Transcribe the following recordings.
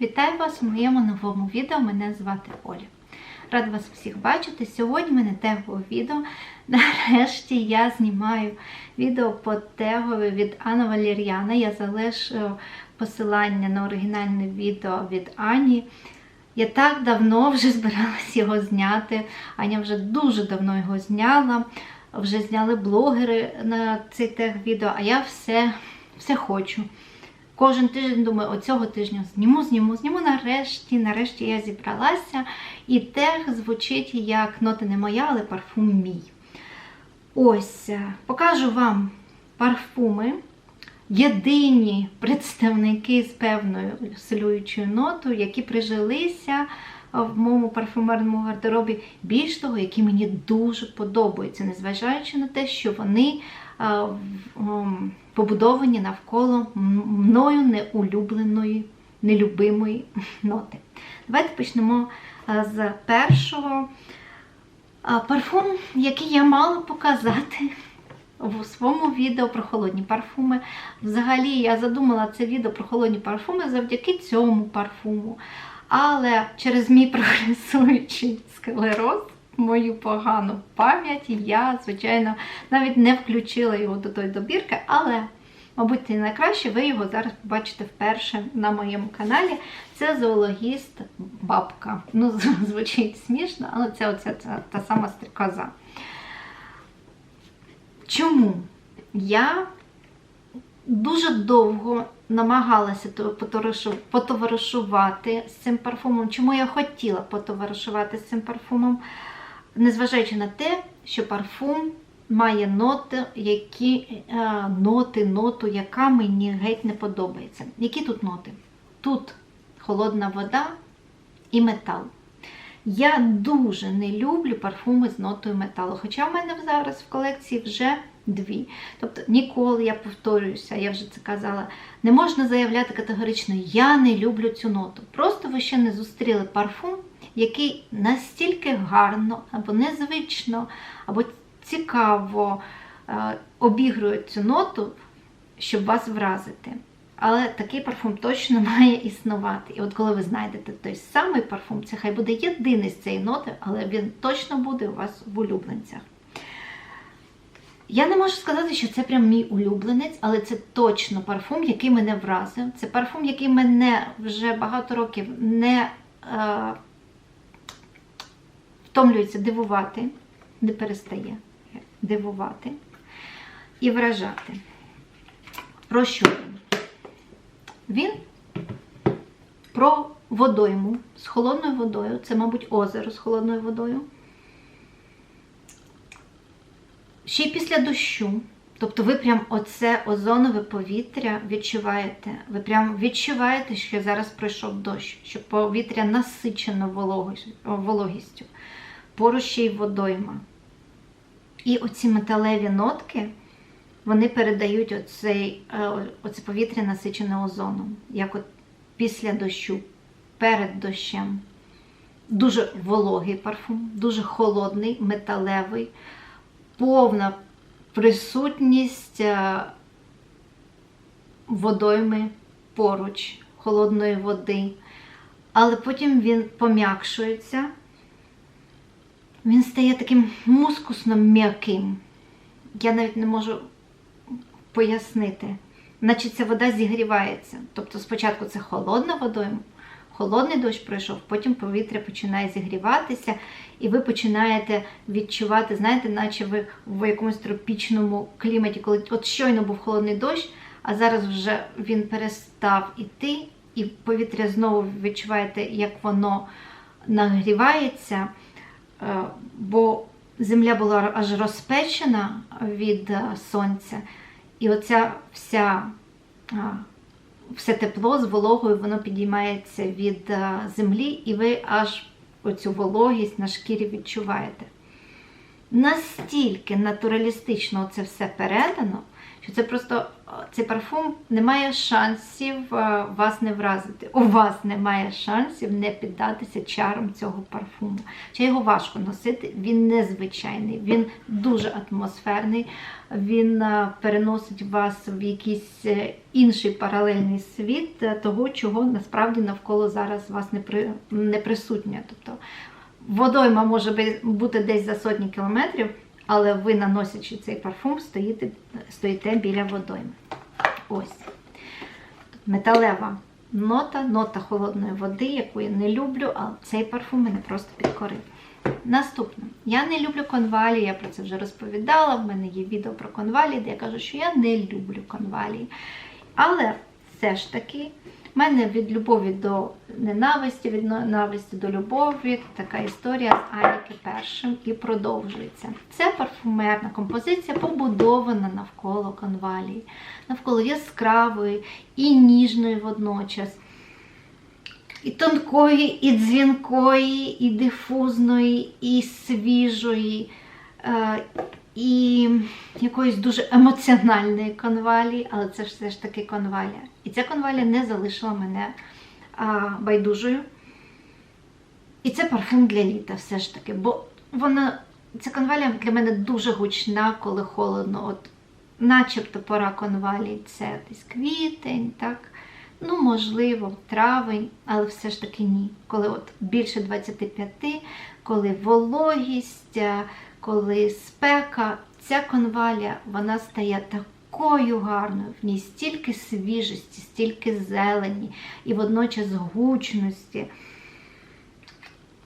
Вітаю вас у моєму новому відео. Мене звати Оля. Рада вас всіх бачити. Сьогодні в мене тегове відео. Нарешті я знімаю відео по тегові від Анна Валер'яна. Я залишу посилання на оригінальне відео від Ані. Я так давно вже збиралась його зняти. Аня вже дуже давно його зняла. Вже зняли блогери на цей тег відео, а я все, все хочу. Кожен тиждень думаю, оцього тижня зніму, зніму, зніму нарешті. Нарешті я зібралася. І тег звучить як нота не моя, але парфум мій. Ось, е, покажу вам парфуми. Єдині представники з певною солюючою нотою, які прижилися в моєму парфумерному гардеробі, більш того, які мені дуже подобаються, незважаючи на те, що вони побудовані навколо мною неулюбленої, нелюбимої ноти. Давайте почнемо з першого парфум, який я мала показати в своєму відео про холодні парфуми. Взагалі, я задумала це відео про холодні парфуми завдяки цьому парфуму. Але через мій прогресуючий склероз, мою погану пам'ять, я, звичайно, навіть не включила його до тої добірки, але, мабуть, це найкраще, ви його зараз побачите вперше на моєму каналі. Це зоологіст бабка. Ну, звучить смішно, але це оця та, та сама стрікоза. Чому? Я дуже довго намагалася потоваришувати з цим парфумом. Чому я хотіла потоваришувати з цим парфумом, незважаючи на те, що парфум має ноти, які, е, ноти, ноту, яка мені геть не подобається. Які тут ноти? Тут холодна вода і метал. Я дуже не люблю парфуми з нотою металу. Хоча в мене зараз в колекції вже дві. Тобто ніколи, я повторююся, я вже це казала, не можна заявляти категорично, я не люблю цю ноту. Просто ви ще не зустріли парфум, який настільки гарно, або незвично, або цікаво е, обігрує цю ноту, щоб вас вразити. Але такий парфум точно має існувати. І от коли ви знайдете той самий парфум, це хай буде єдиний з цієї ноти, але він точно буде у вас в улюбленцях. Я не можу сказати, що це прям мій улюбленець, але це точно парфум, який мене вразив. Це парфум, який мене вже багато років не е, втомлюється дивувати, не перестає дивувати і вражати. Про що він? Він про водойму з холодною водою. Це, мабуть, озеро з холодною водою. Ще й після дощу. Тобто ви прям оце озонове повітря відчуваєте. Ви прям відчуваєте, що зараз пройшов дощ, що повітря насичено вологістю. Поруч ще й водойма. І оці металеві нотки, вони передають оцей, е, оце повітря насичене озоном, як от після дощу, перед дощем. Дуже вологий парфум, дуже холодний, металевий, повна присутність е, водойми поруч, холодної води. Але потім він пом'якшується, він стає таким мускусно м'яким. Я навіть не можу пояснити. Наче ця вода зігрівається. Тобто спочатку це холодна водойма, холодний дощ пройшов, потім повітря починає зігріватися, і ви починаєте відчувати, знаєте, наче ви в якомусь тропічному кліматі, коли от щойно був холодний дощ, а зараз вже він перестав іти, і повітря знову відчуваєте, як воно нагрівається. Е, бо земля була аж розпечена від е, сонця, і оця вся, все тепло з вологою воно підіймається від е, землі, і ви аж оцю вологість на шкірі відчуваєте. Настільки натуралістично це все передано, що це просто цей парфум не має шансів е, вас не вразити. У вас немає шансів не піддатися чарам цього парфуму. Чи його важко носити? Він незвичайний, він дуже атмосферний, він е, переносить вас в якийсь е, інший паралельний світ того, чого насправді навколо зараз вас не, при, не присутнє. Тобто водойма може бути десь за сотні кілометрів, але ви, наносячи цей парфум, стоїте, стоїте біля водойми. Ось. Металева нота, нота холодної води, яку я не люблю, але цей парфум мене просто підкорив. Наступне. Я не люблю конвалі, я про це вже розповідала. В мене є відео про конвалі, де я кажу, що я не люблю конвалі. Але все ж таки, в мене від любові до ненависті, від ненависті до любові така історія з Аніки першим і продовжується. Це парфумерна композиція, побудована навколо конвалії, навколо яскравої і ніжної водночас. І тонкої, і дзвінкої, і дифузної, і свіжої, е, і якоїсь дуже емоціональної конвалії, але це все ж таки конвалія. І ця конвалія не залишила мене а, байдужою. І це парфум для літа, все ж таки. Бо вона, ця конвалія для мене дуже гучна, коли холодно. От, начебто пора конвалії це десь квітень, так? Ну, можливо, травень, але все ж таки ні. Коли от більше 25, коли вологість, е, коли спека, ця конвалія вона стає такою гарною. В ній стільки свіжості, стільки зелені і водночас гучності.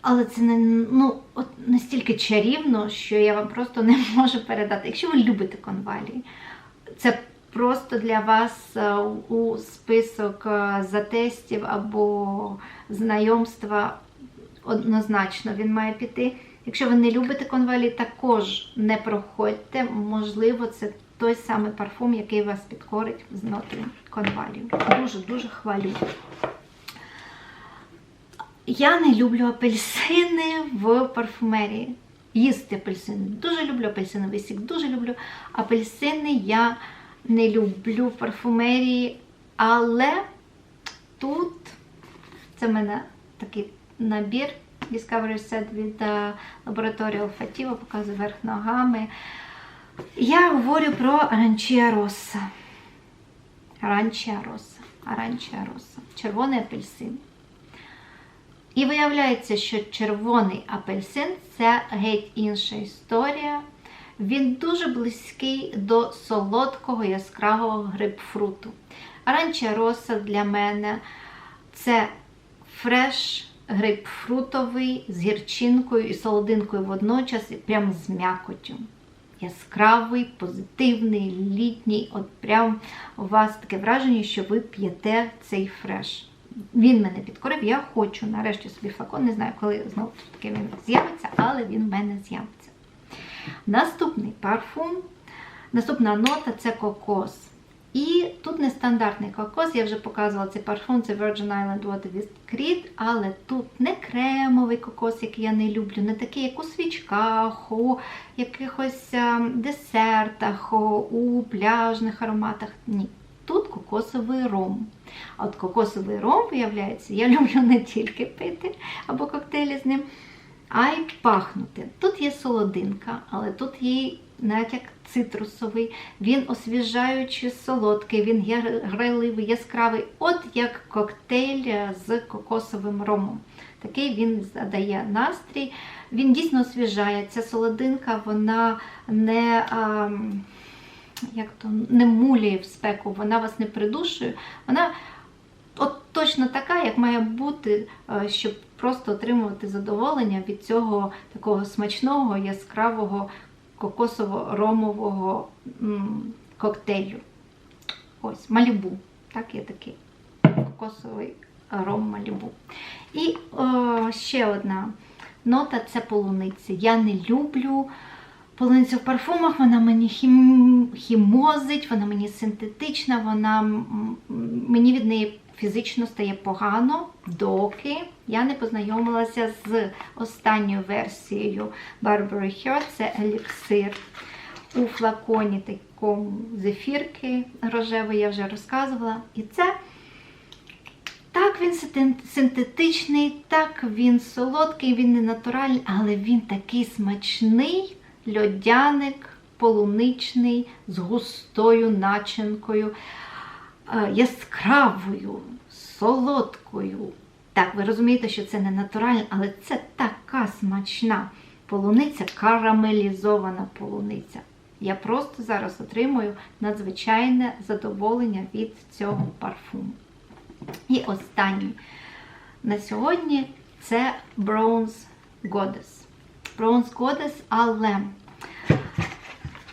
Але це не ну, от настільки чарівно, що я вам просто не можу передати. Якщо ви любите конвалії, це просто для вас е, у список е, затестів або знайомства однозначно він має піти. Якщо ви не любите конвалії, також не проходьте. Можливо, це той самий парфум, який вас підкорить з нотою конвалію. Дуже-дуже хвалю. Я не люблю апельсини в парфумерії. Їсти апельсини. Дуже люблю апельсиновий сік, дуже люблю апельсини. Я не люблю парфумерії, але тут це в мене такий набір Discovery Set від е, лабораторії Olfativo, показую верх ногами. Я говорю про Аранчія Роса. Аранчія Роса. Аранчія Роса. Червоний апельсин. І виявляється, що червоний апельсин це геть інша історія. Він дуже близький до солодкого яскравого грейпфруту. Аранча роса для мене це фреш грейпфрутовий з гірчинкою і солодинкою водночас, і прям з м'якотю. Яскравий, позитивний, літній. От прям у вас таке враження, що ви п'єте цей фреш. Він мене підкорив, я хочу нарешті собі флакон. Не знаю, коли знову таки він з'явиться, але він в мене з'явиться. Наступний парфум, наступна нота це кокос. І тут нестандартний кокос, я вже показувала цей парфум, це Virgin Island Water with Creed, але тут не кремовий кокос, який я не люблю, не такий, як у свічках, у якихось ем, десертах, у пляжних ароматах. Ні. Тут кокосовий ром. А от кокосовий ром, виявляється, я люблю не тільки пити або коктейлі з ним, а й пахнути. Тут є солодинка, але тут є натяк цитрусовий, він освіжаючи солодкий, він грайливий, яскравий, от як коктейль з кокосовим ромом. Такий він задає настрій. Він дійсно освіжає. Ця солодинка, вона не. А, як то не муляє в спеку, вона вас не придушує. Вона от точно така, як має бути, е, щоб просто отримувати задоволення від цього такого смачного, яскравого кокосово-ромового коктейлю. Ось, малібу. Так, є такий кокосовий ром малібу. І о, ще одна нота це полуниця. Я не люблю. Полуницю в парфумах, вона мені хім... хімозить, вона мені синтетична, вона мені від неї фізично стає погано, доки я не познайомилася з останньою версією Burberry Her, це еліксир. у флаконі такому зефірки рожевої, я вже розказувала. І це так він синтетичний, так він солодкий, він не натуральний, але він такий смачний льодяник, полуничний, з густою начинкою, яскравою, солодкою. Так, ви розумієте, що це не натуральне, але це така смачна полуниця, карамелізована полуниця. Я просто зараз отримую надзвичайне задоволення від цього парфуму. І останній на сьогодні це Bronze Goddess. Bronze Goddess, але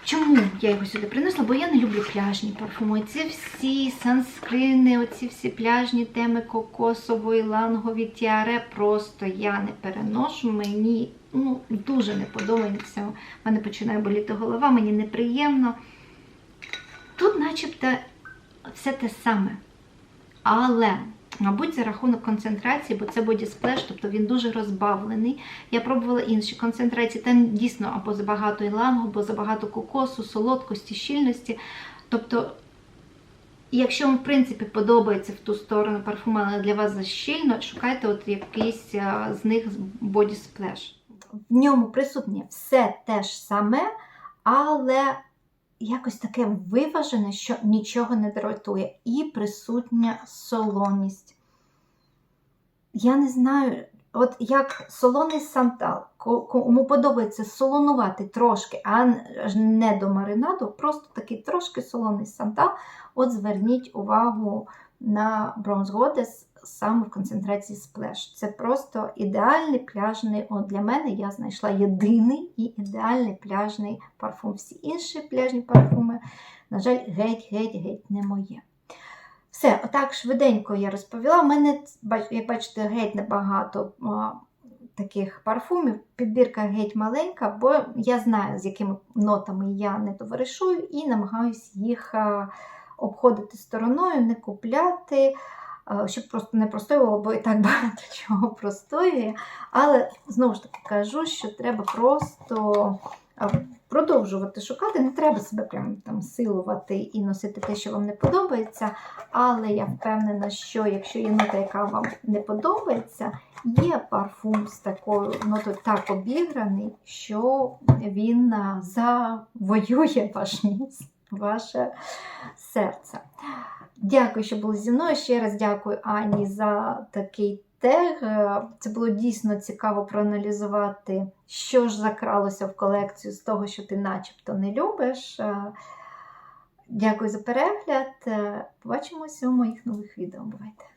чому я його сюди принесла? Бо я не люблю пляжні парфуми. Ці всі санскрини, оці всі пляжні теми кокосової, лангові, тіаре, просто я не переношу. Мені ну, дуже не подобається. У мене починає боліти голова, мені неприємно. Тут, начебто, все те саме. Але, мабуть, за рахунок концентрації, бо це Splash, тобто він дуже розбавлений. Я пробувала інші концентрації, там дійсно або забагато ілангу, або забагато кокосу, солодкості, щільності. Тобто, якщо вам, в принципі, подобається в ту сторону парфум, але для вас защільно, шукайте от якийсь з них Splash. В ньому присутнє все те ж саме, але якось таке виважене, що нічого не дратує. І присутня солоність. Я не знаю, от як солоний сантал, кому подобається солонувати трошки, а не до маринаду, просто такий трошки солоний сантал. От зверніть увагу на Bronze Goddess саме в концентрації Splash. Це просто ідеальний пляжний, от для мене я знайшла єдиний і ідеальний пляжний парфум. Всі інші пляжні парфуми, на жаль, геть-геть-геть не моє. Все, отак швиденько я розповіла. У мене, як бачите, геть небагато таких парфумів. Підбірка геть маленька, бо я знаю, з якими нотами я не товаришую, і намагаюся їх обходити стороною, не купляти, щоб просто не простоювало, бо і так багато чого простоює. Але знову ж таки кажу, що треба просто продовжувати шукати. Не треба себе прям там силувати і носити те, що вам не подобається. Але я впевнена, що якщо є нота, яка вам не подобається, є парфум з такою нотою так обіграний, що він завоює ваш ніс, ваше серце. Дякую, що були зі мною. Ще раз дякую Ані за такий тег. Е, Це було дійсно цікаво проаналізувати, що ж закралося в колекцію з того, що ти начебто не любиш. Е, Дякую за перегляд. Е, Побачимося у моїх нових відео. Бувайте!